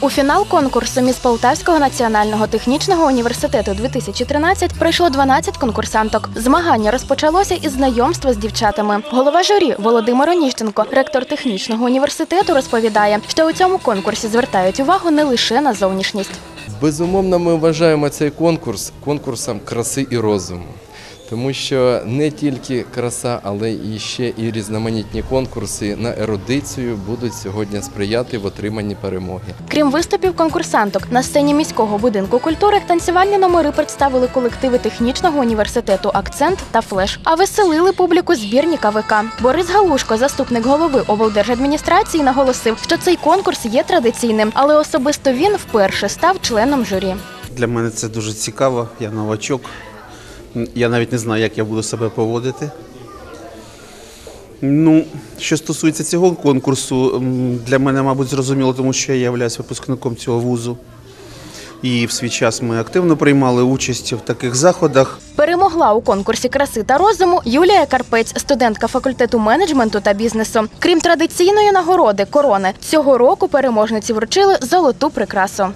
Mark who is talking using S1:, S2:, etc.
S1: У фінал конкурсу міс Полтавського національного технічного університету 2013 прийшло 12 конкурсанток. Змагання розпочалося із знайомства з дівчатами. Голова журі Володимир Оніщенко, ректор технічного університету, розповідає, що у цьому конкурсі звертають увагу не лише на зовнішність.
S2: Безумовно, ми вважаємо цей конкурс конкурсом краси і розуму. Тому що не тільки краса, але і ще і різноманітні конкурси на ерудицію будуть сьогодні сприяти в отриманні перемоги.
S1: Крім виступів конкурсанток, на сцені міського будинку культури танцювальні номери представили колективи технічного університету Акцент та Флеш. А веселили публіку збірні КВК. Борис Галушко, заступник голови облдержадміністрації, наголосив, що цей конкурс є традиційним, але особисто він вперше став членом журі.
S3: Для мене це дуже цікаво, я новачок. Я навіть не знаю, як я буду себе поводити. Ну, що стосується цього конкурсу, для мене, мабуть, зрозуміло, тому що я являюсь випускником цього вузу. І в свій час ми активно приймали участь в таких заходах.
S1: Перемогла у конкурсі краси та розуму Юлія Карпець, студентка факультету менеджменту та бізнесу. Крім традиційної нагороди корони, цього року переможниці вручили золоту прикрасу.